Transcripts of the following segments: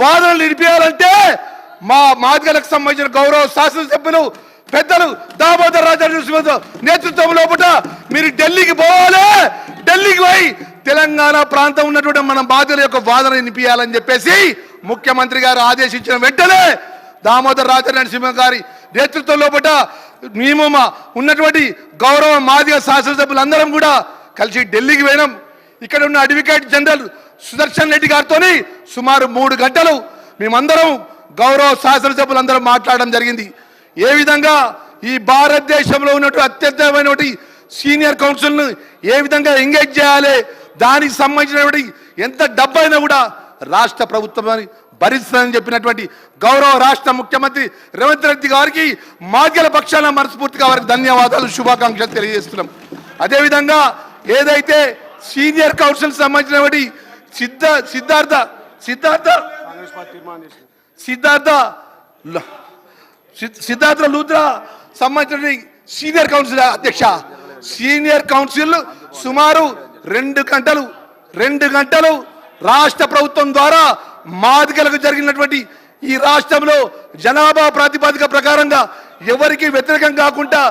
వాదనలు నిలిపేయాలంటే మా మాదిగలకు సంబంధించిన గౌరవ శాసనసభ్యులు పెద్దలు దామోదర్ రాజా నరసింహ నేతృత్వం లోపల మీరు ఢిల్లీకి పోవాలి. ఢిల్లీకి పోయి తెలంగాణ ప్రాంతం ఉన్నటువంటి మన బాధ్యుల యొక్క వాదన వినిపించాలని చెప్పేసి ముఖ్యమంత్రి గారు ఆదేశించిన వెంటనే దామోదర్ రాజా నరసింహ గారి నేతృత్వం లోపల మేము మా ఉన్నటువంటి గౌరవ మాదిగ శాసనసభ్యులందరం కూడా కలిసి ఢిల్లీకి పోయినాం. ఇక్కడ ఉన్న అడ్వకేట్ జనరల్ సుదర్శన్ రెడ్డి గారితో సుమారు మూడు గంటలు మేమందరం గౌరవ శాసనసభ్యులందరం మాట్లాడడం జరిగింది. ఏ విధంగా ఈ భారతదేశంలో ఉన్నటువంటి అత్యంతమైనటువంటి సీనియర్ కౌన్సిల్ను ఏ విధంగా ఎంగేజ్ చేయాలి దానికి సంబంధించినటువంటి ఎంత డబ్బైనా కూడా రాష్ట్ర ప్రభుత్వం భరిస్తుందని చెప్పినటువంటి గౌరవ రాష్ట్ర ముఖ్యమంత్రి రేవంత్ రెడ్డి గారికి మాధ్యల పక్షాన మనస్ఫూర్తిగా వారికి ధన్యవాదాలు శుభాకాంక్షలు తెలియజేస్తున్నాం. అదేవిధంగా ఏదైతే సీనియర్ కౌన్సిల్ సంబంధించినటువంటి సిద్ధ సిద్ధార్థ సిద్ధార్థ? సిద్ధార్థ సిద్ధార్థ లూత్రా సంబంధించిన సీనియర్ కౌన్సిల్ అధ్యక్ష. సీనియర్ కౌన్సిల్ సుమారు రెండు గంటలు రెండు గంటలు రాష్ట్ర ప్రభుత్వం ద్వారా మాదికలకు జరిగినటువంటి ఈ రాష్ట్రంలో జనాభా ప్రాతిపదిక ప్రకారంగా ఎవరికి వ్యతిరేకం కాకుండా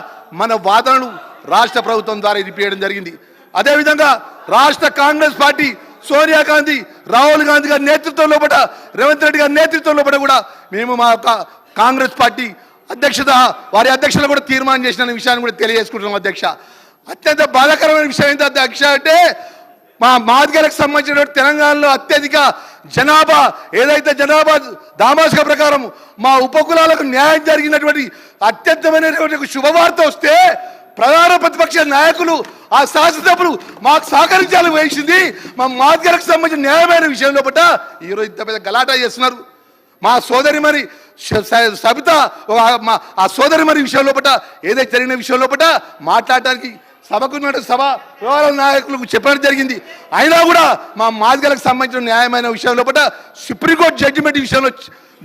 మన వాదనలు రాష్ట్ర ప్రభుత్వం ద్వారా ఇరిపేయడం జరిగింది. అదేవిధంగా రాష్ట్ర కాంగ్రెస్ పార్టీ సోనియా గాంధీ రాహుల్ గాంధీ గారి నేతృత్వంలో పట రేవంత్ రెడ్డి గారి నేతృత్వంలో పట కూడా మేము మా యొక్క కాంగ్రెస్ పార్టీ అధ్యక్షత వారి అధ్యక్షులు కూడా తీర్మానం చేసిన విషయాన్ని కూడా తెలియజేసుకుంటున్నాం అధ్యక్ష. అత్యంత బాధాకరమైన విషయం ఏంటి అధ్యక్ష అంటే మా మాదిగలకు సంబంధించిన తెలంగాణలో అత్యధిక జనాభా ఏదైతే జనాభా దామాసిక ప్రకారం మా ఉపకులాలకు న్యాయం జరిగినటువంటి అత్యంతమైనటువంటి శుభవార్త వస్తే ప్రధాన ప్రతిపక్ష నాయకులు ఆ శాసనసభ్యులు మాకు సహకరించాలని వహించింది మా మాదిగలకు సంబంధించిన న్యాయమైన విషయంలో పట్ట ఈరోజు ఇంత పెద్ద గలాటా చేస్తున్నారు. మా సోదరి మరి సబిత మా ఆ సోదరి మరి విషయంలో పట్ట ఏదైతే జరిగిన విషయంలో పట్ట మాట్లాడటానికి సభకు సభ వ్యవహారాల నాయకులకు చెప్పడం జరిగింది. అయినా కూడా మా మాదిగలకు సంబంధించిన న్యాయమైన విషయంలో పట్ల సుప్రీంకోర్టు జడ్జిమెంట్ విషయంలో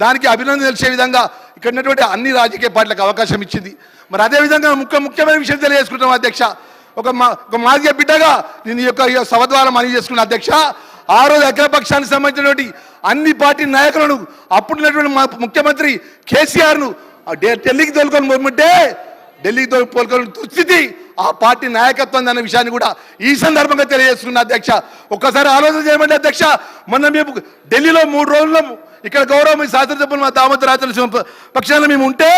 దానికి అభినందన తెలిసే విధంగా ఇక్కడ ఉన్నటువంటి అన్ని రాజకీయ పార్టీలకు అవకాశం ఇచ్చింది. మరి అదే విధంగా ముఖ్య ముఖ్యమైన విషయం తెలియజేసుకుంటాం అధ్యక్ష. ఒక మా ఒక మాదిగ బిడ్డగా నేను ఈ యొక్క సభ ద్వారా మనవి చేసుకున్న అధ్యక్ష. ఆ రోజు అఖిలపక్షానికి సంబంధించినటువంటి అన్ని పార్టీ నాయకులను అప్పుడున్నటువంటి మా ముఖ్యమంత్రి కేసీఆర్ను ఢిల్లీకి తోలుకొని పోమంటే ఢిల్లీకి తోలుకొని పోలుకొని దుస్థితి ఆ పార్టీ నాయకత్వం అన్న విషయాన్ని కూడా ఈ సందర్భంగా తెలియజేస్తున్న అధ్యక్ష. ఒక్కసారి ఆలోచన చేయమండి అధ్యక్ష. మొన్న మేము ఢిల్లీలో మూడు రోజుల్లో ఇక్కడ గౌరవ మీ శాసనసభ్యులు మా దామోదర రాజన పక్షాన మేము ఉంటే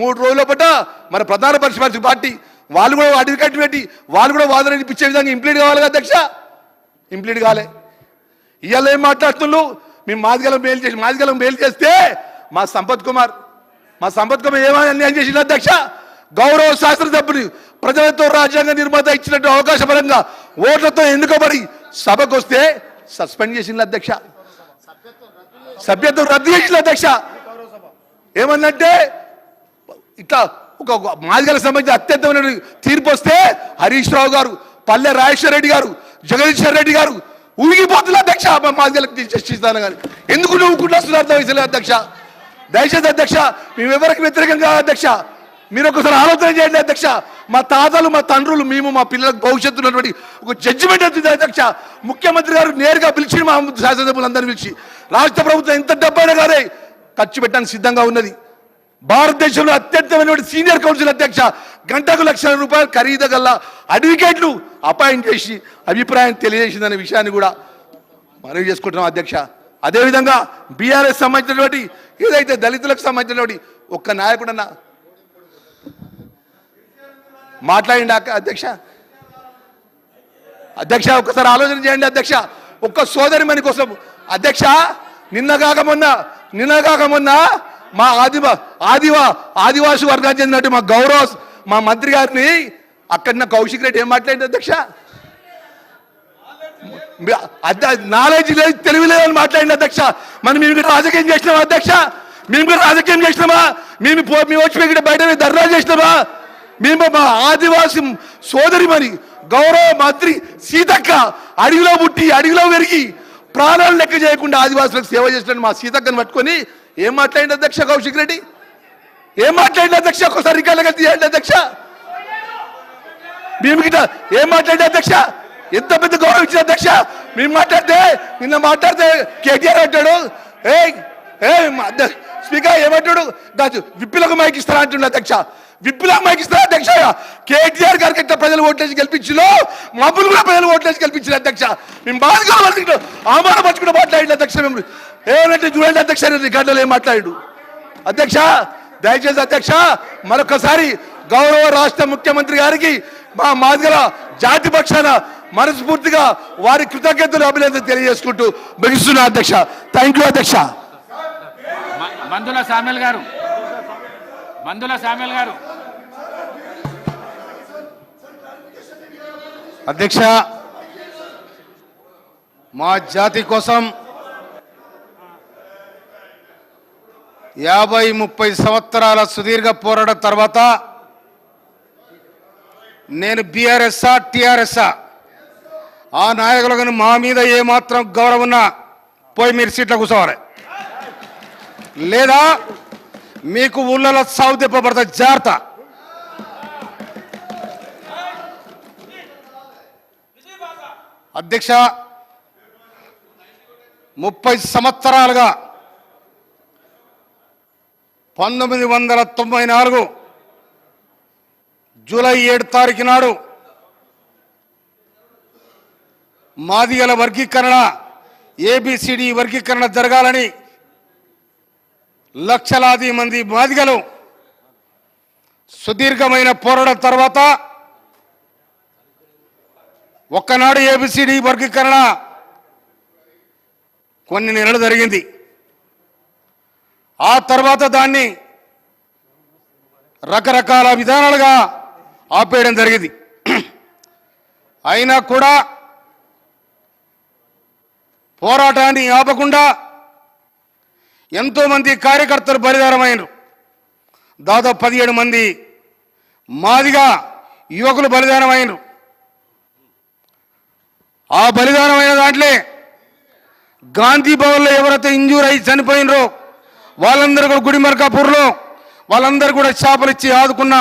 మూడు రోజుల పట మన ప్రధాన పరిశ్రమ పార్టీ వాళ్ళు కూడా అడ్వకేట్ పెట్టి వాళ్ళు కూడా వాదన ఇప్పించే విధంగా ఇంప్లీట్ కావాలి కదా అధ్యక్ష? ఇంప్లీట్ కాలే. ఇవాళ ఏం మాట్లాడుతున్నారు మేము మాదిగలం మేలు చేసి మాదిగలం మేలు చేస్తే మా సంపత్ కుమార్ మా సంపత్ కుమార్ ఏమని అన్యాయం చేసిన అధ్యక్ష? గౌరవ శాస్త్రసభ్యులు ప్రజలతో రాజ్యాంగ నిర్మాత ఇచ్చినట్టు అవకాశపరంగా ఓట్లతో ఎన్నుకోబడి సభకు వస్తే సస్పెండ్ చేసిన అధ్యక్ష. సభ్యత్వం రద్దు చేసిన అధ్యక్ష. ఏమన్నంటే ఇట్లా ఒక మాదిగల సంబంధించి అత్యంతమైన తీర్పు వస్తే హరీష్ రావు గారు పల్లె రాజేశ్వర రెడ్డి గారు జగదీశ్వర్ రెడ్డి గారు ఊగిపోతున్న అధ్యక్ష. మాదిగలకు చర్చిస్తాను కానీ ఎందుకు నువ్వు కుట్రస్తున్నారు అర్థం వయసులే అధ్యక్ష? దయచేసి అధ్యక్ష మేము ఎవరికి వ్యతిరేకంగా అధ్యక్ష? మీరు ఒకసారి ఆలోచన చేయండి అధ్యక్ష. మా తాతలు మా తండ్రులు మేము మా పిల్లలకు భవిష్యత్తు ఉన్నటువంటి ఒక జడ్జిమెంట్ వచ్చింది అధ్యక్ష. ముఖ్యమంత్రి గారు నేరుగా పిలిచి మా శాసనసభ్యులందరినీ పిలిచి రాష్ట్ర ప్రభుత్వం ఎంత డబ్బైనా కాదే ఖర్చు పెట్టడానికి సిద్ధంగా ఉన్నది. భారతదేశంలో అత్యంతమైనటువంటి సీనియర్ కౌన్సిల్ అధ్యక్ష గంటకు లక్షల రూపాయలు ఖరీదు గల అడ్వకేట్లు అపాయింట్ చేసి అభిప్రాయం తెలియజేసిందనే విషయాన్ని కూడా మనవి చేసుకుంటున్నాం అధ్యక్ష. అదేవిధంగా బీఆర్ఎస్ సంబంధించినటువంటి ఏదైతే దళితులకు సంబంధించినటువంటి ఒక్క నాయకుడన్నా మాట్లాడండి అధ్యక్ష? అధ్యక్ష ఒక్కసారి ఆలోచన చేయండి అధ్యక్ష. ఒక్క సోదరి మని కోసం. అధ్యక్ష నిన్న కాక మొన్న నిన్న కాక మొన్న మా ఆదివ ఆదివా ఆదివాసి వర్గానికి చెందినట్టు మా గౌరవ మా మంత్రి గారిని అక్కడ కౌశిక్ రెడ్డి ఏం మాట్లాడింది అధ్యక్ష? నాలెడ్జ్ లేదు తెలివి లేదని మాట్లాడింది అధ్యక్ష. మనం మేము ఇక్కడ రాజకీయం చేసినామా అధ్యక్ష? మేము కూడా రాజకీయం చేసినామా? మేము పో- మేము వచ్చి ఇక్కడ బయట పోయి ధర్నా చేసినామా? మేము మా ఆదివాసి సోదరిమని గౌరవ మంత్రి సీతక్క అడవిలో పుట్టి అడవిలో పెరిగి ప్రాణాలు లెక్క చేయకుండా ఆదివాసులకు సేవ చేసిన మా సీతక్కను పట్టుకొని ఏం మాట్లాడిన అధ్యక్ష కౌశిక్ రెడ్డి? ఏం మాట్లాడిన అధ్యక్ష? ఒకసారి రికార్డుగా తీయండి అధ్యక్ష. మేము గిట ఏం మాట్లాడిన అధ్యక్ష? ఎంత పెద్ద గౌరవం ఇచ్చిన అధ్యక్ష? మేము మాట్లాడితే నిన్న మాట్లాడితే కేటీఆర్ అంటాడు ఏ ఏ స్పీకర్ ఏమంటాడు? దాచు విప్పిలకు మైక్ ఇస్తారా? అంటుండ అధ్యక్ష. విప్పిలకు మైక్ అధ్యక్ష. కేటీఆర్ గారికి ఎట్లా ప్రజలు ఓట్లేసి గెలిపించిలో? మబ్బులు కూడా ప్రజలు ఓట్లేసి గెలిపించారు అధ్యక్ష. మేము బాధగా వాళ్ళకి ఆమాన పచ్చుకుంటూ మాట్లాడి అధ్యక్ష మేము. ఏమంటే చూడండి అధ్యక్ష రికార్డులో ఏం మాట్లాడు అధ్యక్ష దయచేసి అధ్యక్ష మరొకసారి గౌరవ రాష్ట్ర ముఖ్యమంత్రి గారికి మా మాదిగల జాతి పక్షాన మనస్ఫూర్తిగా వారి కృతజ్ఞతలు అభినందన తెలియజేసుకుంటూ ముగిస్తున్నా అధ్యక్ష. థ్యాంక్ యూ అధ్యక్ష. మందుల సామెల్ గారు. మందుల సామెల్ గారు. అధ్యక్ష మా జాతి కోసం యాభై ముప్పై సంవత్సరాల సుదీర్ఘ పోరాటం తర్వాత నేను బీఆర్ఎస్ఆ టీఆర్ఎస్ఆ ఆ నాయకులకు మా మీద ఏమాత్రం గౌరవం ఉన్నా పోయి మీరు సీట్లో కూర్చోవాలి. లేదా మీకు ఊళ్ళలో సాగు తెప్పబడతా జాగ్రత్త. అధ్యక్ష ముప్పై సంవత్సరాలుగా పంతొమ్మిది వందల తొంభై నాలుగు జూలై ఏడు తారీఖు నాడు మాదిగల వర్గీకరణ ఏబిసిడి వర్గీకరణ జరగాలని లక్షలాది మంది మాదిగలు సుదీర్ఘమైన పోరాటం తర్వాత ఒక్కనాడు ఏబిసిడి వర్గీకరణ కొన్ని నెలలు జరిగింది. ఆ తర్వాత దాన్ని రకరకాల విధానాలుగా ఆపేయడం జరిగింది. అయినా కూడా పోరాటాన్ని ఆపకుండా ఎంతోమంది కార్యకర్తలు బలిదానమైనరు దాదాపు పదిహేడు మంది మాదిగా యువకులు బలిదానమైనరు ఆ బలిదానమైన దాంట్లో. గాంధీ భవన్లో ఎవరైతే ఇంజూర్ అయి చనిపోయినరో వాళ్ళందరూ కూడా గుడిమర్కాపూర్లో వాళ్ళందరూ కూడా చేపలు ఇచ్చి ఆదుకున్న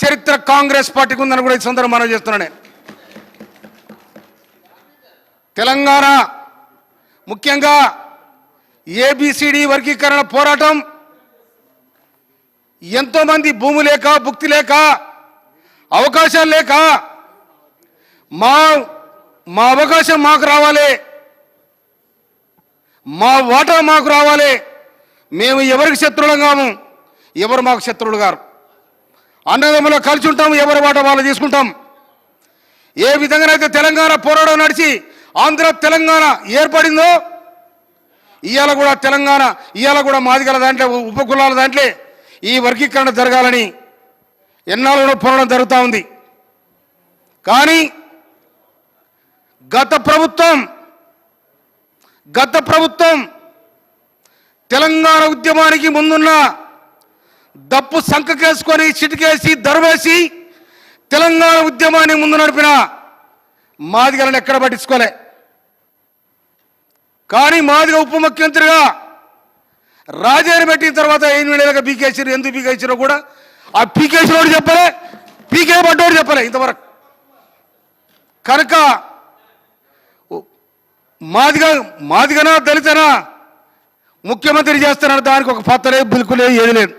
చరిత్ర కాంగ్రెస్ పార్టీకి ఉందని కూడా ఈ సందర్భం మనం చేస్తున్నాను. తెలంగాణ ముఖ్యంగా ఏబిసిడి వర్గీకరణ పోరాటం ఎంతోమంది భూమి లేక భుక్తి లేక అవకాశాలు లేక మా మా అవకాశం మాకు రావాలి. మా వాటా మాకు రావాలి. మేము ఎవరికి శత్రువులం కాము? ఎవరు మాకు శత్రువులు గారు? అన్నదమ్ములో కలిసి ఉంటాం ఎవరి వాటా వాళ్ళు తీసుకుంటాం. ఏ విధంగానైతే తెలంగాణ పోరాటం నడిచి ఆంధ్ర తెలంగాణ ఏర్పడిందో ఇవాళ కూడా తెలంగాణ ఇవాళ కూడా మాదిగల దాంట్లో ఉపకులాల దాంట్లో ఈ వర్గీకరణ జరగాలని ఎన్నాళ్ళు పోరాటం జరుగుతూ ఉంది. కానీ గత ప్రభుత్వం గత ప్రభుత్వం తెలంగాణ ఉద్యమానికి ముందున్న దప్పు సంకకేసుకొని చిటికేసి దరవేసి తెలంగాణ ఉద్యమాన్ని ముందు నడిపిన మాదిగలను ఎక్కడ పట్టించుకోలే. కానీ మాదిగ ఉప ముఖ్యమంత్రిగా రాజాని పెట్టిన తర్వాత ఎనిమిది నెలలుగా పీకేసారు ఎందుకు పీకేసారో కూడా ఆ పీకేసినోడు చెప్పలే పీకే పడ్డోడు చెప్పలే ఇంతవరకు. కనుక మాదిగా మాదిగనా దళితనా? ముఖ్యమంత్రి చేస్తున్నారు దానికి ఒక పత్తలే బిల్కులే ఏది లేదు.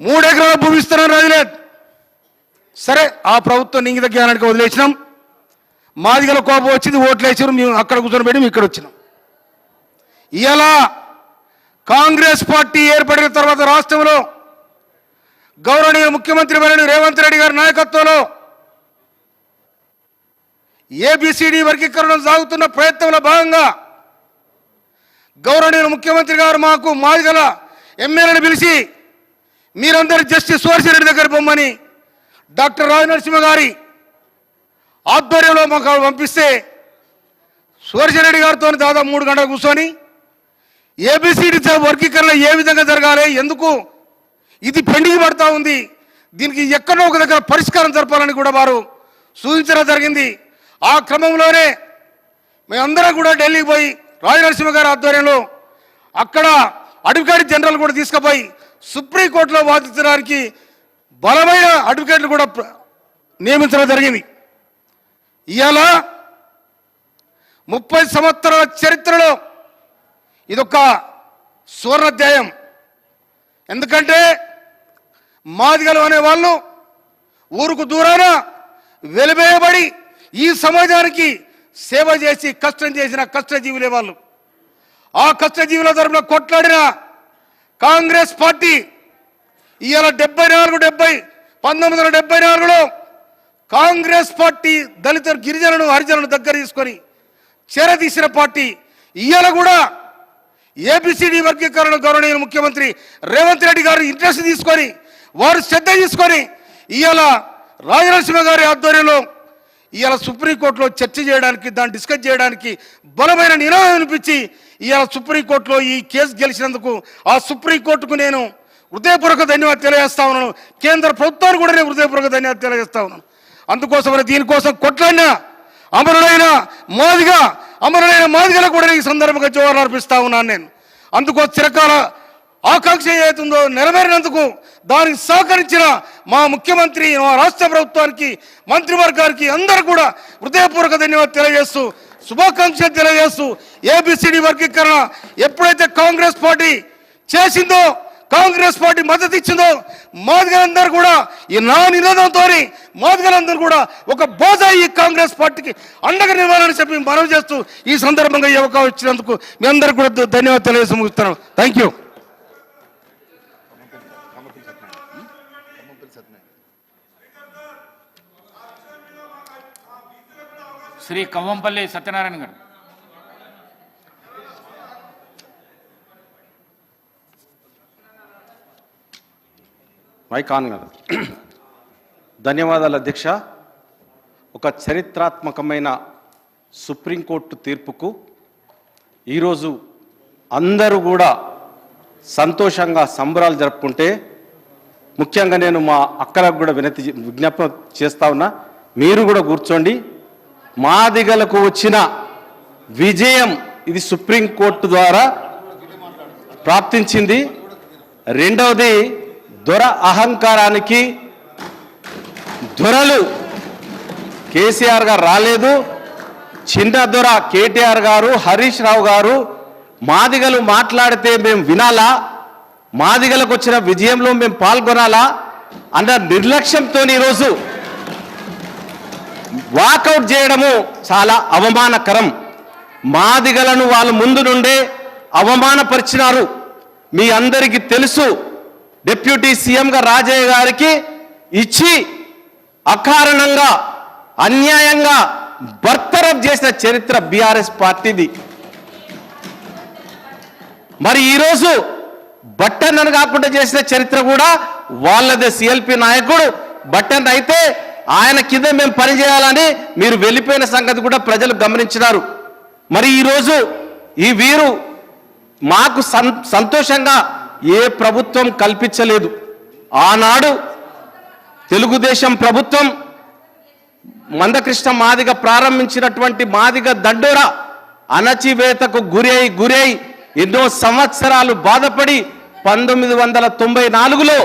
మూడు ఎకరాల భూమి అది లేదు. సరే ఆ ప్రభుత్వం ఇంగిత జ్ఞానానికి వదిలేసినాం. మాదిగల కోపం వచ్చింది ఓట్లేసారు మేము అక్కడ కూర్చొని పెట్టి ఇక్కడ వచ్చినాం. ఇలా కాంగ్రెస్ పార్టీ ఏర్పడిన తర్వాత రాష్ట్రంలో గౌరవనీయ ముఖ్యమంత్రి వర్యుడు రేవంత్ రెడ్డి గారి నాయకత్వంలో ఏబిసిడి వర్గీకరణ సాగుతున్న ప్రయత్నంలో భాగంగా గౌరవనీయుల ముఖ్యమంత్రి గారు మాకు మాదిగల ఎమ్మెల్యేని పిలిచి మీరందరూ జస్టిస్ రెడ్డి దగ్గర పొమ్మని డాక్టర్ రాజనరసింహ గారి ఆధ్వర్యంలో మాకు పంపిస్తే రెడ్డి గారితో దాదాపు మూడు గంటలు కూర్చొని ఏబిసిడి వర్గీకరణ ఏ విధంగా జరగాలి ఎందుకు ఇది పెండింగ్ పడతా ఉంది దీనికి ఎక్కడో ఒక దగ్గర పరిష్కారం జరపాలని కూడా వారు సూచించడం జరిగింది. ఆ క్రమంలోనే మేమందరం కూడా ఢిల్లీకి పోయి రాజనరసింహ గారి ఆధ్వర్యంలో అక్కడ అడ్వకేట్ జనరల్ కూడా తీసుకుపోయి సుప్రీంకోర్టులో వాదించడానికి బలమైన అడ్వకేట్లు కూడా నియమించడం జరిగింది. ఇవాళ ముప్పై సంవత్సరాల చరిత్రలో ఇదొక సువర్ణాధ్యాయం. ఎందుకంటే మాదిగలు అనే వాళ్ళు ఊరుకు దూరాన వెలివేయబడి ఈ సమాజానికి సేవ చేసి కష్టం చేసిన కష్టజీవులే వాళ్ళు. ఆ కష్టజీవుల తరపున కొట్లాడిన కాంగ్రెస్ పార్టీ ఇవాళ డెబ్బై నాలుగు డెబ్బై పంతొమ్మిది వందల డెబ్బై నాలుగులో కాంగ్రెస్ పార్టీ దళిత గిరిజనులను హరిజనులను దగ్గర తీసుకొని చేరదీసిన పార్టీ. ఇవాళ కూడా ఏబిసిడి వర్గీకరణ గౌరవనీయ ముఖ్యమంత్రి రేవంత్ రెడ్డి గారు ఇంట్రెస్ట్ తీసుకొని వారు శ్రద్ధ తీసుకొని ఇవాళ రాజనరసింహ గారి ఆధ్వర్యంలో ఇవాళ సుప్రీంకోర్టులో చర్చ చేయడానికి దాన్ని డిస్కస్ చేయడానికి బలమైన నినాదం అనిపించి ఇవాళ సుప్రీంకోర్టులో ఈ కేసు గెలిచినందుకు ఆ సుప్రీంకోర్టుకు నేను హృదయపూర్వక ధన్యవాదాలు తెలియజేస్తా ఉన్నాను. కేంద్ర ప్రభుత్వానికి కూడా నేను హృదయపూర్వక ధన్యవాదాలు తెలియజేస్తా ఉన్నాను. అందుకోసమని దీనికోసం కొట్లాడిన అమరుడైన మాదిగా అమరులైన మాదిగలకు కూడా ఈ సందర్భంగా జోహార్లు అర్పిస్తా ఉన్నాను నేను. అందుకో చిరకాల ఆకాంక్ష ఏదైతుందో నెరవేరినందుకు దానికి సహకరించిన మా ముఖ్యమంత్రి మా రాష్ట్ర ప్రభుత్వానికి మంత్రివర్గానికి అందరూ కూడా హృదయపూర్వక ధన్యవాదాలు తెలియజేస్తూ శుభాకాంక్షలు తెలియజేస్తూ ఏబిసిడి వర్గీకరణ ఎప్పుడైతే కాంగ్రెస్ పార్టీ చేసిందో కాంగ్రెస్ పార్టీ మద్దతు ఇచ్చిందో మాదిగలందరూ కూడా ఈ నా నినాదంతో మాదిగలందరూ కూడా ఒక బోధ ఈ కాంగ్రెస్ పార్టీకి అండగా నివ్వాలని చెప్పి మనవి చేస్తూ ఈ సందర్భంగా ఈ అవకాశం ఇచ్చినందుకు మీ అందరికీ కూడా ధన్యవాదాలు తెలియజేసి ముగిస్తున్నాను. థ్యాంక్ యూ శ్రీ కవ్వంపల్లి సత్యనారాయణ గారు. మైక్ గారు ధన్యవాదాలు అధ్యక్ష. ఒక చరిత్రాత్మకమైన సుప్రీంకోర్టు తీర్పుకు ఈరోజు అందరూ కూడా సంతోషంగా సంబరాలు జరుపుకుంటే ముఖ్యంగా నేను మా అక్కలకు కూడా వినతి విజ్ఞాపన చేస్తా ఉన్నా. మీరు కూడా కూర్చోండి. మాదిగలకు వచ్చిన విజయం ఇది సుప్రీంకోర్టు ద్వారా ప్రాప్తించింది. రెండవది దొర అహంకారానికి దొరలు కేసీఆర్ గారు రాలేదు. చిన్న దొర కేటీఆర్ గారు హరీష్ రావు గారు మాదిగలు మాట్లాడితే మేము వినాలా? మాదిగలకు వచ్చిన విజయంలో మేము పాల్గొనాలా? అన్న నిర్లక్ష్యంతో ఈరోజు వాకౌట్ చేయడము చాలా అవమానకరం. మాదిగలను వాళ్ళ ముందు నుండే అవమానపరిచినారు. మీ అందరికీ తెలుసు. డిప్యూటీ సీఎంగా రాజయ్య గారికి ఇచ్చి అకారణంగా అన్యాయంగా బర్తరఫ్ చేసిన చరిత్ర బీఆర్ఎస్ పార్టీది. మరి ఈరోజు బట్టన్నను కాకుండా చేసిన చరిత్ర కూడా వాళ్ళదే. సిఎల్పి నాయకుడు బట్టన్ అయితే ఆయన కింద మేము పనిచేయాలని మీరు వెళ్ళిపోయిన సంగతి కూడా ప్రజలు గమనించినారు. మరి ఈరోజు ఈ వీరు మాకు సం సంతోషంగా ఏ ప్రభుత్వం కల్పించలేదు. ఆనాడు తెలుగుదేశం ప్రభుత్వం మందకృష్ణ మాదిగ ప్రారంభించినటువంటి మాదిగ దండోర అణచివేతకు గురి అయి గురి అయి ఎన్నో సంవత్సరాలు బాధపడి పంతొమ్మిది వందల తొంభై నాలుగులో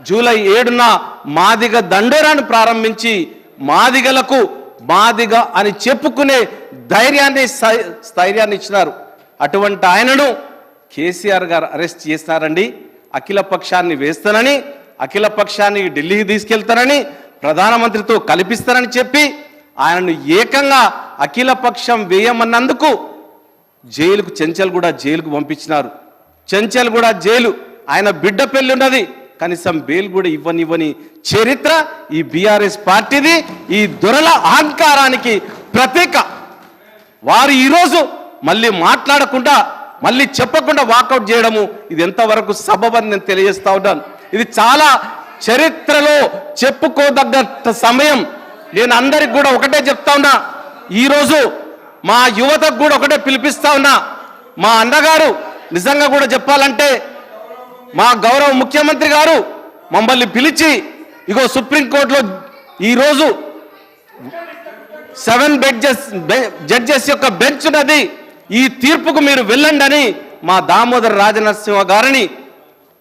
జూలై ఏడున మాదిగ దండోరాను ప్రారంభించి మాదిగలకు మాదిగ అని చెప్పుకునే ధైర్యాన్ని స్థైర్యాన్ని ఇచ్చినారు. అటువంటి ఆయనను కేసీఆర్ గారు అరెస్ట్ చేసినారండి. అఖిల పక్షాన్ని వేస్తానని అఖిల పక్షాన్ని ఢిల్లీకి తీసుకెళ్తానని ప్రధానమంత్రితో కల్పిస్తారని చెప్పి ఆయనను ఏకంగా అఖిల పక్షం వేయమన్నందుకు జైలుకు చెంచల్ కూడా జైలుకు పంపించినారు. చెంచల్ కూడా జైలు. ఆయన బిడ్డ పెళ్ళి ఉన్నది. కనీసం బెయిల్ కూడా ఇవ్వనివ్వని చరిత్ర ఈ బీఆర్ఎస్ పార్టీది ఈ దొరల అహంకారానికి ప్రతీక. వారు ఈరోజు మళ్ళీ మాట్లాడకుండా మళ్ళీ చెప్పకుండా వాకౌట్ చేయడము ఇది ఎంతవరకు సబబని నేను తెలియజేస్తా ఉన్నాను. ఇది చాలా చరిత్రలో చెప్పుకోదగ్గ సమయం. నేను అందరికి కూడా ఒకటే చెప్తా ఉన్నా. ఈరోజు మా యువతకు కూడా ఒకటే పిలిపిస్తా ఉన్నా. మా అన్నగారు నిజంగా కూడా చెప్పాలంటే మా గౌరవ ముఖ్యమంత్రి గారు మమ్మల్ని పిలిచి ఇగో సుప్రీంకోర్టులో ఈరోజు సెవెన్ బెడ్జెస్ జడ్జెస్ యొక్క బెంచ్ ఉన్నది. ఈ తీర్పుకు మీరు వెళ్ళండి అని మా దామోదర రాజనరసింహ గారిని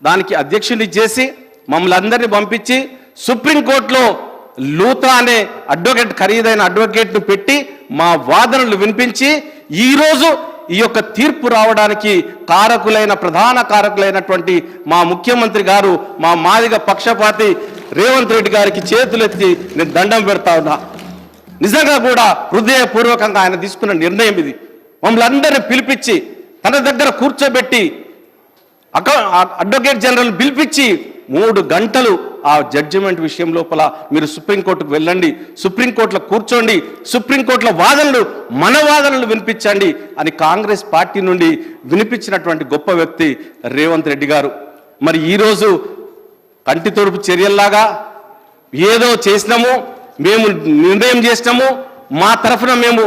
దానికి అధ్యక్షుని చేసి మమ్మల్ని అందరినీ పంపించి సుప్రీంకోర్టులో లూత్రా అనే అడ్వకేట్ ఖరీదైన అడ్వకేట్ను పెట్టి మా వాదనలు వినిపించి ఈరోజు ఈ యొక్క తీర్పు రావడానికి కారకులైన ప్రధాన కారకులైనటువంటి మా ముఖ్యమంత్రి గారు మా మాదిగ పక్షపాతి రేవంత్ రెడ్డి గారికి చేతులెత్తి నేను దండం పెడతా ఉన్నా. నిజంగా కూడా హృదయపూర్వకంగా ఆయన తీసుకున్న నిర్ణయం ఇది. మమ్మల్ని అందరిని పిలిపించి తన దగ్గర కూర్చోబెట్టి అక అడ్వకేట్ జనరల్ పిలిపించి మూడు గంటలు ఆ జడ్జిమెంట్ విషయం లోపల మీరు సుప్రీంకోర్టుకు వెళ్ళండి సుప్రీంకోర్టులో కూర్చోండి సుప్రీంకోర్టులో వాదనలు మన వాదనలు వినిపించండి అని కాంగ్రెస్ పార్టీ నుండి వినిపించినటువంటి గొప్ప వ్యక్తి రేవంత్ రెడ్డి గారు. మరి ఈరోజు కంటి తొడుపు చర్యల్లాగా ఏదో చేసినాము మేము నిర్ణయం చేసినాము మా తరఫున మేము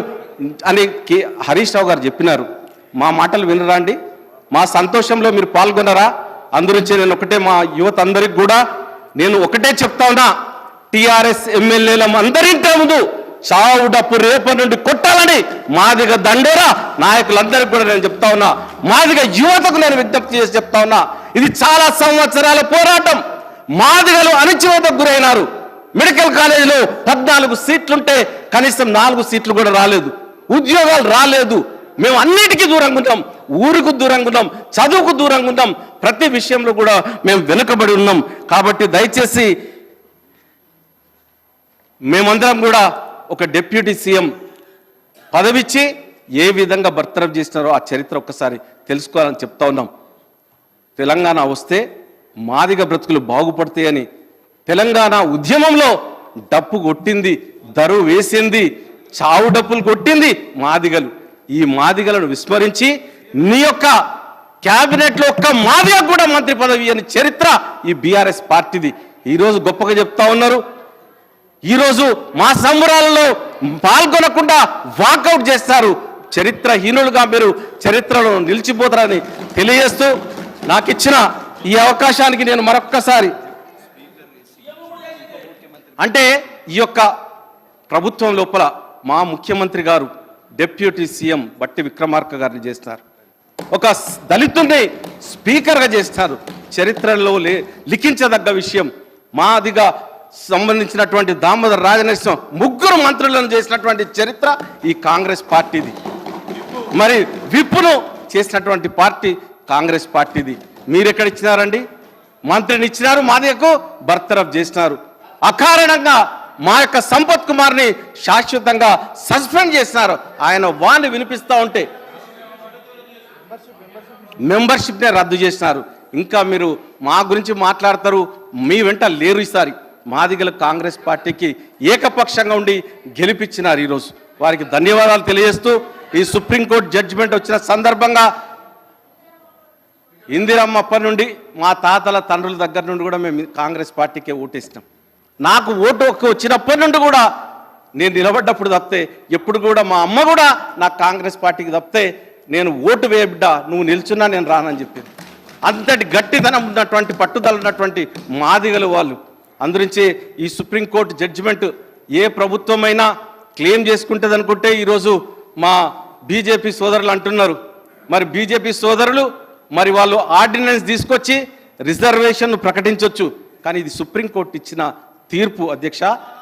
అని కే హరీష్ రావు గారు చెప్పినారు. మా మాటలు వినరా అండి మా సంతోషంలో మీరు పాల్గొనరా? అందురించి నేను ఒకటే మా యువత అందరికి కూడా నేను ఒకటే చెప్తా ఉన్నా టిఆర్ఎస్ ఎమ్మెల్యేల అందరింటే ముందు చావు డప్పు రేపటి నుండి కొట్టాలని మాదిగ దండేరా నాయకులందరికీ కూడా నేను చెప్తా ఉన్నా మాదిగ యువతకు నేను విజ్ఞప్తి చేసి చెప్తా ఉన్నా ఇది చాలా సంవత్సరాల పోరాటం. మాదిగలు అణచివేతకు గురైనారు. మెడికల్ కాలేజీలో పద్నాలుగు సీట్లుంటే కనీసం నాలుగు సీట్లు కూడా రాలేదు. ఉద్యోగాలు రాలేదు. మేము అన్నిటికీ దూరంగా ఉన్నాం ఊరుకు దూరంగా ఉన్నాం చదువుకు దూరంగా ఉన్నాం ప్రతి విషయంలో కూడా మేము వెనుకబడి ఉన్నాం. కాబట్టి దయచేసి మేమందరం కూడా ఒక డిప్యూటీ సీఎం పదవిచ్చి ఏ విధంగా బర్తరఫ్ చేసినారో ఆ చరిత్ర ఒక్కసారి తెలుసుకోవాలని చెప్తా ఉన్నాం. తెలంగాణ వస్తే మాదిగ బ్రతుకులు బాగుపడతాయని తెలంగాణ ఉద్యమంలో డప్పు కొట్టింది దరువు వేసింది చావు డప్పులు కొట్టింది మాదిగలు. ఈ మాదిగలను విస్మరించి నీ యొక్క క్యాబినెట్లో ఒక్క మాదిగా కూడా మంత్రి పదవి అని చరిత్ర ఈ బీఆర్ఎస్ పార్టీది. ఈరోజు గొప్పగా చెప్తా ఉన్నారు. ఈరోజు మా సంబరాలలో పాల్గొనకుండా వాకౌట్ చేస్తారు. చరిత్రహీనులుగా మీరు చరిత్రలో నిలిచిపోతారని తెలియజేస్తూ నాకు ఇచ్చిన ఈ అవకాశానికి నేను మరొక్కసారి అంటే ఈ యొక్క ప్రభుత్వం లోపల మా ముఖ్యమంత్రి గారు డిప్యూటీ సీఎం బట్టి విక్రమార్క గారిని చేస్తారు. ఒక దళితుడిని స్పీకర్గా చేస్తున్నారు చరిత్రలో లే లిఖించదగ్గ విషయం మాదిగా సంబంధించినటువంటి దామోదర రాజనరసింహ ముగ్గురు మంత్రులను చేసినటువంటి చరిత్ర ఈ కాంగ్రెస్ పార్టీది. మరి విప్పును చేసినటువంటి పార్టీ కాంగ్రెస్ పార్టీది. మీరు ఎక్కడ ఇచ్చినారండి? మంత్రిని ఇచ్చినారు మాదిగకు బర్తరఫ్ చేసినారు. అకారణంగా మా యొక్క సంపత్ కుమార్ని శాశ్వతంగా సస్పెండ్ చేసినారు. ఆయన వాణ్ణి వినిపిస్తూ ఉంటే మెంబర్షిప్నే రద్దు చేసినారు. ఇంకా మీరు మా గురించి మాట్లాడతారు మీ వెంట లేరు ఈసారి. మాదిగల కాంగ్రెస్ పార్టీకి ఏకపక్షంగా ఉండి గెలిపించినారు ఈరోజు. వారికి ధన్యవాదాలు తెలియజేస్తూ ఈ సుప్రీంకోర్టు జడ్జిమెంట్ వచ్చిన సందర్భంగా ఇందిరమ్మ అప్పటి నుండి మా తాతల తండ్రుల దగ్గర నుండి కూడా మేము కాంగ్రెస్ పార్టీకే ఓటేసినాం. నాకు ఓటు ఒక్క వచ్చినప్పటి నుండి కూడా నేను నిలబడ్డప్పుడు తప్పితే ఎప్పుడు కూడా మా అమ్మ కూడా నాకు కాంగ్రెస్ పార్టీకి తప్పితే నేను ఓటు వేయ బిడ్డ నువ్వు నిల్చున్నా నేను రానని చెప్పింది. అంతటి గట్టిదనం ఉన్నటువంటి పట్టుదల ఉన్నటువంటి మాదిగలు వాళ్ళు. అందురించి ఈ సుప్రీంకోర్టు జడ్జిమెంట్ ఏ ప్రభుత్వమైనా క్లెయిమ్ చేసుకుంటుంది అనుకుంటే ఈరోజు మా బీజేపీ సోదరులు అంటున్నారు. మరి బీజేపీ సోదరులు మరి వాళ్ళు ఆర్డినెన్స్ తీసుకొచ్చి రిజర్వేషన్ ప్రకటించవచ్చు కానీ ఇది సుప్రీంకోర్టు ఇచ్చిన తీర్పు అధ్యక్ష.